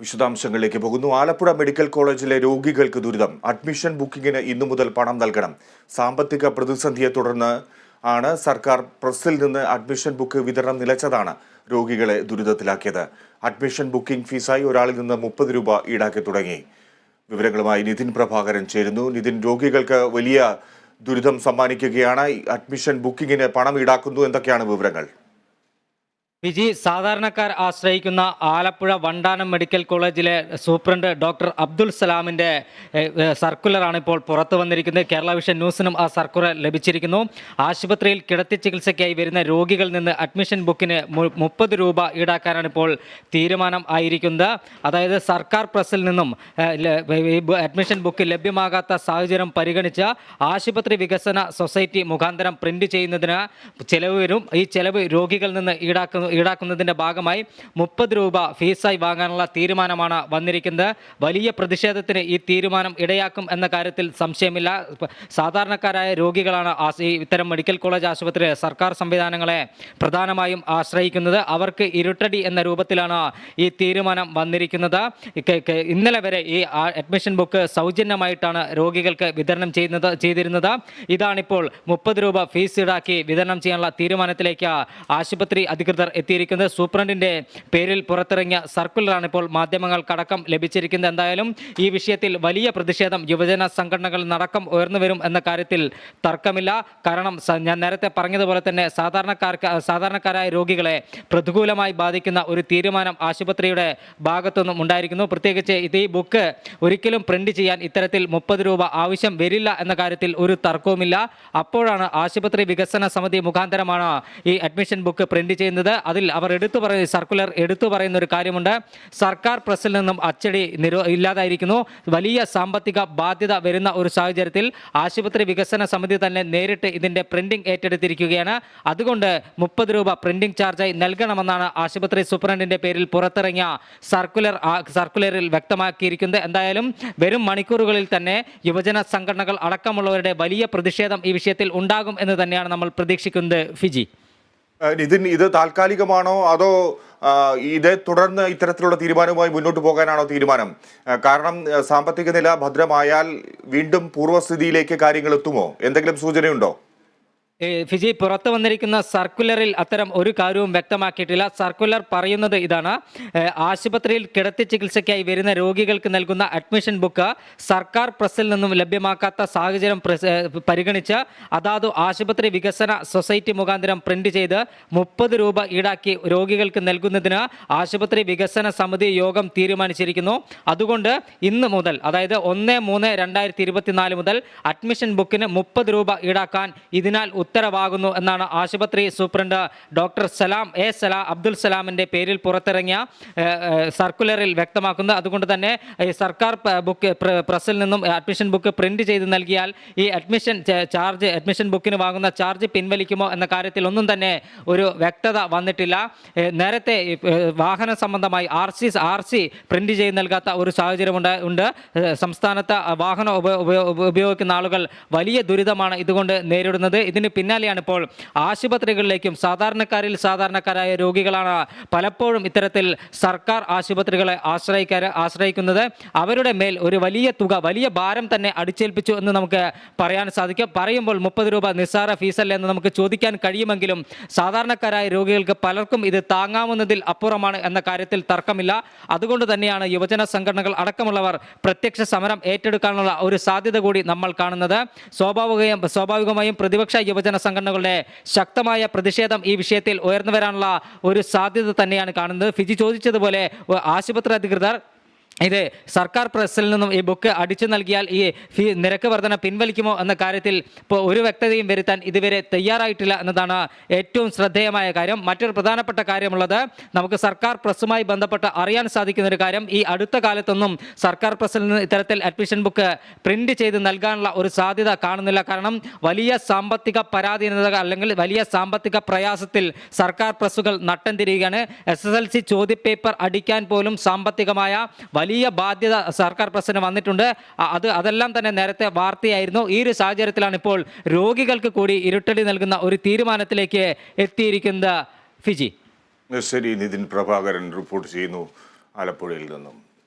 വിശദാംശങ്ങളിലേക്ക് പോകുന്നു. ആലപ്പുഴ മെഡിക്കൽ കോളേജിലെ രോഗികൾക്ക് ദുരിതം. അഡ്മിഷൻ ബുക്കിംഗിന് ഇന്നു മുതൽ പണം നൽകണം. സാമ്പത്തിക പ്രതിസന്ധിയെ തുടർന്ന് ആണ് സർക്കാർ പ്രസിൽ നിന്ന് അഡ്മിഷൻ ബുക്ക് വിതരണം നിലച്ചതാണ് രോഗികളെ ദുരിതത്തിലാക്കിയത്. അഡ്മിഷൻ ബുക്കിംഗ് ഫീസായി ഒരാളിൽ നിന്ന് മുപ്പത് രൂപ ഈടാക്കി തുടങ്ങി. വിവരങ്ങളുമായി നിതിൻ പ്രഭാകരൻ ചേരുന്നു. നിതിൻ രോഗികൾക്ക് വലിയ ദുരിതം സമ്മാനിക്കുകയാണ്. അഡ്മിഷൻ ബുക്കിംഗിന് പണം ഈടാക്കുന്നു. എന്തൊക്കെയാണ് വിവരങ്ങൾ? വിജി സാധാരണക്കാർ ആശ്രയിക്കുന്ന ആലപ്പുഴ വണ്ടാനം മെഡിക്കൽ കോളേജിലെ സൂപ്രണ്ട് ഡോക്ടർ അബ്ദുൽ സലാമിന്റെ സർക്കുലറാണ് ഇപ്പോൾ പുറത്തു വന്നിരിക്കുന്നത്. കേരള വിഷൻ ന്യൂസിനും ആ സർക്കുലർ ലഭിച്ചിരിക്കുന്നു. ആശുപത്രിയിൽ കിടത്തി ചികിത്സയ്ക്കായി വരുന്ന രോഗികളിൽ നിന്ന് അഡ്മിഷൻ ബുക്കിന് മുപ്പത് രൂപ ഈടാക്കാനാണ് ഇപ്പോൾ തീരുമാനം ആയിരിക്കുന്നത്. അതായത് സർക്കാർ പ്രസിൽ നിന്നും അഡ്മിഷൻ ബുക്ക് ലഭ്യമാകാത്ത സാഹചര്യം പരിഗണിച്ച് ആശുപത്രി വികസന സൊസൈറ്റി മുഖാന്തരം പ്രിന്റ് ചെയ്യുന്നതിന് ചിലവ് വരും. ഈ ചിലവ് രോഗികളിൽ നിന്ന് ഈടാക്കുന്ന ഈടാക്കുന്നതിന്റെ ഭാഗമായി മുപ്പത് രൂപ ഫീസായി വാങ്ങാനുള്ള തീരുമാനമാണ് വന്നിരിക്കുന്നത്. വലിയ പ്രതിഷേധത്തിന് ഈ തീരുമാനം ഇടയാക്കും എന്ന കാര്യത്തിൽ സംശയമില്ല. സാധാരണക്കാരായ രോഗികളാണ് ഇത്തരം മെഡിക്കൽ കോളേജ് ആശുപത്രി സർക്കാർ സംവിധാനങ്ങളെ പ്രധാനമായും ആശ്രയിക്കുന്നത്. അവർക്ക് ഇരുട്ടടി എന്ന രൂപത്തിലാണ് ഈ തീരുമാനം വന്നിരിക്കുന്നത്. ഇന്നലെ വരെ ഈ അഡ്മിഷൻ ബുക്ക് സൗജന്യമായിട്ടാണ് രോഗികൾക്ക് വിതരണം ചെയ്യുന്നത് ചെയ്തിരുന്നത്. ഇതാണിപ്പോൾ മുപ്പത് രൂപ ഫീസ് ഈടാക്കി വിതരണം ചെയ്യാനുള്ള തീരുമാനത്തിലേക്ക് ആശുപത്രി അധികൃതർ എത്തിയിരിക്കുന്നത്. സൂപ്രണ്ടിന്റെ പേരിൽ പുറത്തിറങ്ങിയ സർക്കുലറാണ് ഇപ്പോൾ മാധ്യമങ്ങൾക്കടക്കം ലഭിച്ചിരിക്കുന്നത്. എന്തായാലും ഈ വിഷയത്തിൽ വലിയ പ്രതിഷേധം യുവജന സംഘടനകൾ നടക്കം ഉയർന്നു വരും എന്ന കാര്യത്തിൽ തർക്കമില്ല. കാരണം ഞാൻ നേരത്തെ പറഞ്ഞതുപോലെ തന്നെ സാധാരണക്കാർക്ക് സാധാരണക്കാരായ രോഗികളെ പ്രതികൂലമായി ബാധിക്കുന്ന ഒരു തീരുമാനം ആശുപത്രിയുടെ ഭാഗത്തുനിന്നും ഉണ്ടായിരിക്കുന്നു. പ്രത്യേകിച്ച് ഇത് ഈ ബുക്ക് ഒരിക്കലും പ്രിന്റ് ചെയ്യാൻ ഇത്തരത്തിൽ മുപ്പത് രൂപ ആവശ്യം വരില്ല എന്ന കാര്യത്തിൽ ഒരു തർക്കവുമില്ല. അപ്പോഴാണ് ആശുപത്രി വികസന സമിതി മുഖാന്തരമാണ് ഈ അഡ്മിഷൻ ബുക്ക് പ്രിന്റ് ചെയ്യുന്നത്. അതിൽ അവർ എടുത്തു പറയുന്ന സർക്കുലർ എടുത്തു പറയുന്ന ഒരു കാര്യമുണ്ട്. സർക്കാർ പ്രസിൽ നിന്നും അച്ചടി നിരോ ഇല്ലാതായിരിക്കുന്നു. വലിയ സാമ്പത്തിക ബാധ്യത വരുന്ന ഒരു സാഹചര്യത്തിൽ ആശുപത്രി വികസന സമിതി തന്നെ നേരിട്ട് ഇതിന്റെ പ്രിന്റിംഗ് ഏറ്റെടുത്തിരിക്കുകയാണ്. അതുകൊണ്ട് മുപ്പത് രൂപ പ്രിന്റിംഗ് ചാർജായി നൽകണമെന്നാണ് ആശുപത്രി സൂപ്രണ്ടിന്റെ പേരിൽ പുറത്തിറങ്ങിയ സർക്കുലർ സർക്കുലറിൽ വ്യക്തമാക്കിയിരിക്കുന്നത്. എന്തായാലും വരും മണിക്കൂറുകളിൽ തന്നെ യുവജന സംഘടനകൾ അടക്കമുള്ളവരുടെ വലിയ പ്രതിഷേധം ഈ വിഷയത്തിൽ ഉണ്ടാകും എന്ന് തന്നെയാണ് നമ്മൾ പ്രതീക്ഷിക്കുന്നത്. ഫിജി. നിതിൻ ഇത് താൽക്കാലികമാണോ അതോ ഇതേ തുടർന്ന് ഇത്തരത്തിലുള്ള തീരുമാനവുമായി മുന്നോട്ട് പോകാനാണോ തീരുമാനം? കാരണം സാമ്പത്തിക നില ഭദ്രമായാൽ വീണ്ടും പൂർവസ്ഥിതിയിലേക്ക് കാര്യങ്ങൾ എത്തുമോ? എന്തെങ്കിലും സൂചനയുണ്ടോ? ഫിജി പുറത്തു വന്നിരിക്കുന്ന സർക്കുലറിൽ അത്തരം ഒരു കാര്യവും വ്യക്തമാക്കിയിട്ടില്ല. സർക്കുലർ പറയുന്നത് ഇതാണ്. ആശുപത്രിയിൽ കിടത്തി ചികിത്സയ്ക്കായി വരുന്ന രോഗികൾക്ക് നൽകുന്ന അഡ്മിഷൻ ബുക്ക് സർക്കാർ പ്രസിൽ നിന്നും ലഭ്യമാക്കാത്ത സാഹചര്യം പരിഗണിച്ച് അതാതു ആശുപത്രി വികസന സൊസൈറ്റി മുഖാന്തരം പ്രിന്റ് ചെയ്ത് മുപ്പത് രൂപ ഈടാക്കി രോഗികൾക്ക് നൽകുന്നതിന് ആശുപത്രി വികസന സമിതി യോഗം തീരുമാനിച്ചിരിക്കുന്നു. അതുകൊണ്ട് ഇന്ന് മുതൽ അതായത് ഒന്ന് മൂന്ന് രണ്ടായിരത്തി മുതൽ അഡ്മിഷൻ ബുക്കിന് മുപ്പത് രൂപ ഈടാക്കാൻ ഇതിനാൽ ഉത്തരവാകുന്നു എന്നാണ് ആശുപത്രി superintendent doctor Salam A Salah Abdul സലാമിന്റെ പേരിൽ പുറത്തിറങ്ങിയ സർക്കുലറിൽ വ്യക്തമാക്കുന്നത്. അതുകൊണ്ട് തന്നെ ഈ സർക്കാർ ബുക്ക് പ്രസിൽ നിന്നും അഡ്മിഷൻ ബുക്ക് പ്രിന്റ് ചെയ്ത് നൽകിയാൽ ഈ അഡ്മിഷൻ ചാർജ് അഡ്മിഷൻ ബുക്കിന് വാങ്ങുന്ന ചാർജ് പിൻവലിക്കുമോ എന്ന കാര്യത്തിൽ ഒന്നും തന്നെ ഒരു വ്യക്തത വന്നിട്ടില്ല. നേരത്തെ വാഹന സംബന്ധമായി R C R C print ചെയ്ത് നൽകാത്ത ഒരു സാഹചര്യം ഉണ്ട് സംസ്ഥാനത്ത് വാഹനം ഉപ- ഉപ- ഉപ- ഉപയോഗിക്കുന്ന ആളുകൾ വലിയ ദുരിതമാണ് ഇതുകൊണ്ട് നേരിടുന്നത്. ഇതിന് പിന്നാലെയാണ് ഇപ്പോൾ ആശുപത്രികളിലേക്കും സാധാരണക്കാരിൽ സാധാരണക്കാരായ രോഗികളാണ് പലപ്പോഴും ഇത്തരത്തിൽ സർക്കാർ ആശുപത്രികളെ ആശ്രയിക്കാർ ആശ്രയിക്കുന്നത്. അവരുടെ മേൽ ഒരു വലിയ തുക വലിയ ഭാരം തന്നെ അടിച്ചേൽപ്പിച്ചു എന്ന് നമുക്ക് പറയാൻ സാധിക്കും. പറയുമ്പോൾ മുപ്പത് രൂപ നിസ്സാര ഫീസല്ല എന്ന് നമുക്ക് ചോദിക്കാൻ കഴിയുമെങ്കിലും സാധാരണക്കാരായ രോഗികൾക്ക് പലർക്കും ഇത് താങ്ങാവുന്നതിൽ അപ്പുറമാണ് എന്ന കാര്യത്തിൽ തർക്കമില്ല. അതുകൊണ്ട് തന്നെയാണ് യുവജന സംഘടനകൾ അടക്കമുള്ളവർ പ്രത്യക്ഷ സമരം ഏറ്റെടുക്കാനുള്ള ഒരു സാധ്യത കൂടി നമ്മൾ കാണുന്നത്. സ്വാഭാവികയും സ്വാഭാവികമായും പ്രതിപക്ഷ യുവജന സംഘടനകളുടെ ശക്തമായ പ്രതിഷേധം ഈ വിഷയത്തിൽ ഉയർന്നു വരാനുള്ള ഒരു സാധ്യത തന്നെയാണ് കാണുന്നത്. ഫിജി ചോദിച്ചതുപോലെ ആശുപത്രി അധികൃതർ ഇത് സർക്കാർ പ്രസിൽ നിന്നും ഈ ബുക്ക് അടിച്ചു നൽകിയാൽ ഈ ഫീ നിരക്ക് വർധന പിൻവലിക്കുമോ എന്ന കാര്യത്തിൽ ഇപ്പോൾ ഒരു വ്യക്തതയും വരുത്താൻ ഇതുവരെ തയ്യാറായിട്ടില്ല എന്നതാണ് ഏറ്റവും ശ്രദ്ധേയമായ കാര്യം. മറ്റൊരു പ്രധാനപ്പെട്ട കാര്യമുള്ളത് നമുക്ക് സർക്കാർ പ്രസ്സുമായി ബന്ധപ്പെട്ട് അറിയാൻ സാധിക്കുന്ന ഒരു കാര്യം. ഈ അടുത്ത കാലത്തൊന്നും സർക്കാർ പ്രസിൽ നിന്ന് ഇത്തരത്തിൽ അഡ്മിഷൻ ബുക്ക് പ്രിന്റ് ചെയ്ത് നൽകാനുള്ള ഒരു സാധ്യത കാണുന്നില്ല. കാരണം വലിയ സാമ്പത്തിക പരാധീനത അല്ലെങ്കിൽ വലിയ സാമ്പത്തിക പ്രയാസത്തിൽ സർക്കാർ പ്രസ്സുകൾ നട്ടം തിരിയുകയാണ് എസ് ചോദ്യപേപ്പർ അടിക്കാൻ പോലും സാമ്പത്തികമായ വലിയ ബാധ്യത സർക്കാർ പ്രസിഡന്റ് വന്നിട്ടുണ്ട്. അത് അതെല്ലാം തന്നെ നേരത്തെ വാർത്തയായിരുന്നു. ഈ ഒരു സാഹചര്യത്തിലാണ് ഇപ്പോൾ രോഗികൾക്ക് കൂടി ഇരുട്ടടി നൽകുന്ന ഒരു തീരുമാനത്തിലേക്ക് എത്തിയിരിക്കുന്നത് ഫിജി. ശരി നിതിൻ പ്രഭാകരൻ റിപ്പോർട്ട് ചെയ്യുന്നു ആലപ്പുഴയിൽ നിന്നും.